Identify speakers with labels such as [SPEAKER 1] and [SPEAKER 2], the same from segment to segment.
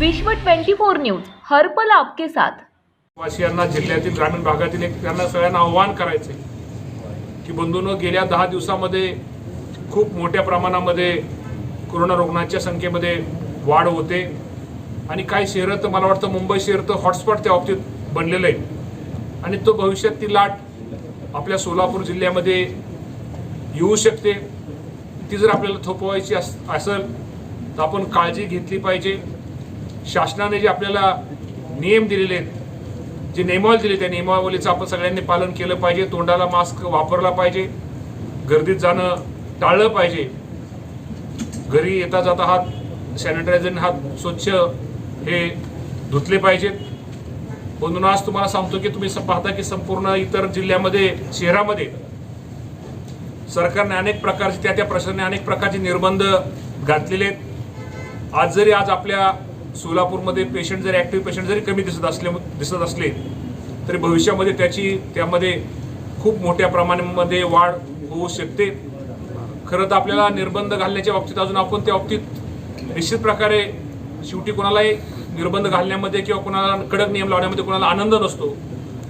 [SPEAKER 1] विश्व 24 न्यूज हर्पल आपके साथ.
[SPEAKER 2] वासियांना जिल्ह्यातील ग्रामीण भागातील एक त्यांना सगळ्यांना आव्हान करायचं की बंधूनं गेल्या दहा दिवसामध्ये खूप मोठ्या प्रमाणामध्ये कोरोना रुग्णांच्या संख्येमध्ये वाढ होते. आणि काही शहरं तर मला वाटतं मुंबई शहर तर हॉटस्पॉट त्या बाबतीत बनलेलं आहे. आणि तो भविष्यात ती लाट आपल्या सोलापूर जिल्ह्यामध्ये येऊ शकते. ती जर आपल्याला थोपवायची अस असेल तर आपण काळजी घेतली पाहिजे. शासनाने जे आपल्याला नियम दिलेले आहेत जे नियमावली दिले त्या नियमावलीचं आपण सगळ्यांनी पालन केलं पाहिजे तोंडाला मास्क वापरला पाहिजे गर्दीत जाणं टाळलं पाहिजे. घरी येता जाता हात सॅनिटायझरने हात स्वच्छ हे धुतले पाहिजेत. म्हणून आज तुम्हाला सांगतो की तुम्ही पाहता की संपूर्ण इतर जिल्ह्यामध्ये शहरामध्ये सरकारने अनेक प्रकारचे त्या त्या प्रशासनाने अनेक प्रकारचे निर्बंध घातलेले आहेत. आज जरी आज आपल्या सोलापूरमध्ये पेशंट जरी ॲक्टिव्ह पेशंट जरी कमी दिसत असले दिसत असले तरी भविष्यामध्ये त्याची त्यामध्ये खूप मोठ्या प्रमाणामध्ये वाढ होऊ शकते. खरं तर आपल्याला निर्बंध घालण्याच्या बाबतीत अजून आपण त्या बाबतीत निश्चित प्रकारे शेवटी कोणालाही निर्बंध घालण्यामध्ये किंवा कोणाला कडक नियम लावण्यामध्ये कोणाला आनंद नसतो.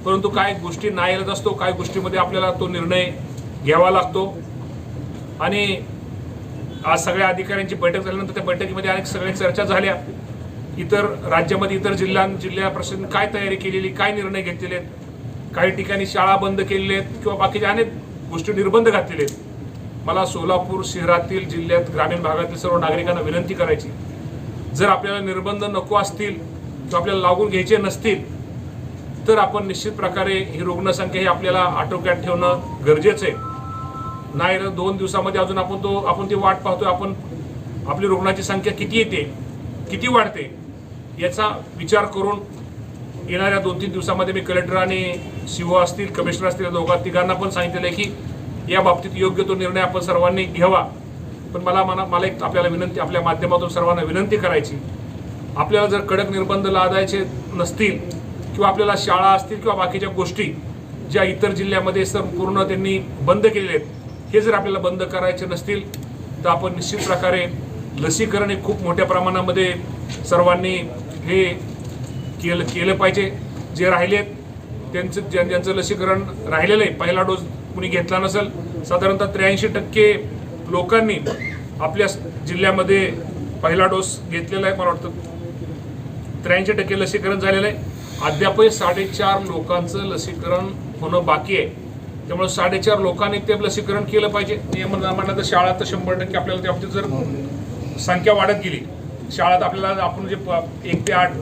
[SPEAKER 2] परंतु काय गोष्टी नाही येत असतो काय गोष्टीमध्ये आपल्याला तो निर्णय घ्यावा लागतो. आणि आज सगळ्या अधिकाऱ्यांची बैठक झाल्यानंतर त्या बैठकीमध्ये अनेक सगळ्या चर्चा झाल्या. इतर राज्यामध्ये इतर जिल्ह्यां जिल्हा प्रशासन काय तयारी केलेली काय निर्णय घेतलेले आहेत? काही ठिकाणी शाळा बंद केलेल्या आहेत किंवा बाकीच्या अनेक गोष्टी निर्बंध घातलेले आहेत. मला सोलापूर शहरातील जिल्ह्यात ग्रामीण भागातील सर्व नागरिकांना विनंती करायची जर आपल्याला निर्बंध नको असतील किंवा आपल्याला लागून घ्यायचे नसतील तर आपण निश्चित प्रकारे ही रुग्णसंख्या ही आपल्याला आटोक्यात ठेवणं गरजेचं आहे. नाही तर दोन दिवसामध्ये अजून आपण तो आपण ती वाट पाहतोय आपण आपली रुग्णाची संख्या किती येते किती वाढते याचा विचार करून येणाऱ्या दोन तीन दिवसामध्ये मी कलेक्टर आणि सीओ असतील कमिशनर असतील दोघा तिघांना पण सांगितलेलं आहे की या बाबतीत योग्य तो निर्णय आपण सर्वांनी घ्यावा. पण मला मना मला एक आपल्याला विनंती आपल्या माध्यमातून सर्वांना विनंती करायची. आपल्याला जर कडक निर्बंध लादायचे नसतील किंवा आपल्याला शाळा असतील किंवा बाकीच्या गोष्टी ज्या इतर जिल्ह्यामध्ये सर पूर्ण त्यांनी बंद केलेले आहेत हे जर आपल्याला बंद करायचे नसतील तर आपण निश्चित प्रकारे लसीकरण हे खूप मोठ्या प्रमाणामध्ये सर्वांनी हे केलं केलं पाहिजे. जे राहिलेत त्यांचं ज्या ज्यांचं लसीकरण राहिलेलं आहे पहिला डोस कुणी घेतला नसेल साधारणतः त्र्याऐंशी टक्के लोकांनी आपल्या जिल्ह्यामध्ये पहिला डोस घेतलेला आहे मला वाटतं. त्र्याऐंशी टक्के लसीकरण झालेलं आहे. अद्यापही साडेचार लोकांचं लसीकरण होणं बाकी आहे. त्यामुळे साडेचार लोकांनी ते लसीकरण केलं पाहिजे. नियमन म्हणलं तर शाळा तर शंभर टक्के आपल्याला त्या बाबतीत जर संख्या वाढत गेली शाळात आपल्याला आपण जे प- एक ते आठ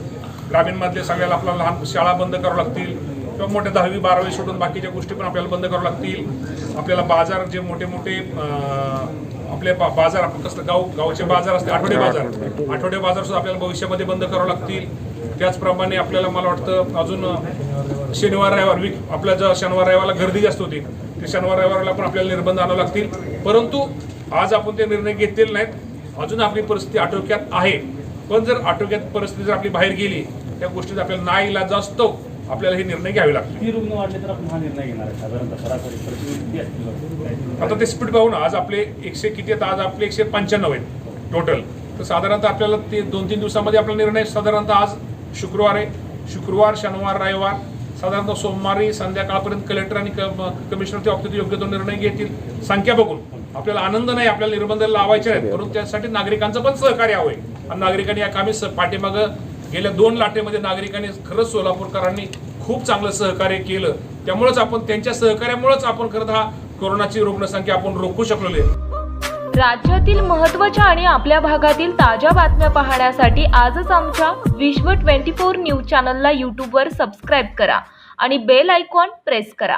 [SPEAKER 2] ग्रामीणमधले सगळ्याला आपल्याला लहान शाळा बंद करावं लागतील किंवा मोठ्या दहावी बारावी सोडून बाकीच्या गोष्टी पण आपल्याला बंद करावं लागतील. आपल्याला बाजार जे मोठे मोठे आपले बा- बाजार आपण कसं गाव गावचे बाजार असते आठवडे बाजार. आठवडे बाजार सुद्धा आपल्याला भविष्यामध्ये बंद करावं लागतील. त्याचप्रमाणे आपल्याला मला वाटतं अजून शनिवार रविवार वीक आपल्या जर शनिवार रविवारला गर्दी जास्त होती ते शनिवार रविवारला पण आपल्याला निर्बंध आणावं लागतील. परंतु आज आपण ते निर्णय घेतलेले नाहीत. अजून आपली परिस्थिती आटोक्यात आहे. पण जर आटोक्यात परिस्थिती जर आपली बाहेर गेली त्या गोष्टीत आपल्याला ना इलाज असतो आपल्याला हे निर्णय घ्यावे लागतील.
[SPEAKER 3] रुग्ण वाढले तर आपण हा निर्णय घेणार
[SPEAKER 2] आता ते स्पीड पाहू ना आज आपले एकशे किती आहेत? आज आपले एकशे पंच्याण्णव आहेत टोटल तर साधारणतः आपल्याला ते दोन तीन दिवसामध्ये आपला निर्णय साधारणतः आज शुक्रवार आहे. शुक्रवार शनिवार रविवार साधारणतः सोमवारी संध्याकाळपर्यंत कलेक्टर आणि कमिशनर त्या बाबतीत योग्य तो निर्णय घेतील. संख्या बघून. आपल्याला आनंद नाही आपल्याला निर्बंध लावायचे नाहीत. परंतु त्यासाठी नागरिकांचं पण सहकार्य हवंय. आणि नागरिकांनी या कामी पाठीमागं गेल्या दोन लाटेमध्ये नागरिकांनी खरंच सोलापूरकरांनी खूप चांगलं सहकार्य केलं. त्यामुळेच आपण त्यांच्या सहकार्यामुळेच आपण खरं हा कोरोनाची रुग्णसंख्या आपण रोखू शकलेलो आहे.
[SPEAKER 1] राज्यातील महत्त्वाच्या आणि आपल्या भागातील ताज्या बातम्या पाहण्यासाठी आजच आमच्या विश्व 24 न्यूज चॅनलला यूट्यूबवर सबस्क्राईब करा आणि बेल आयकॉन प्रेस करा.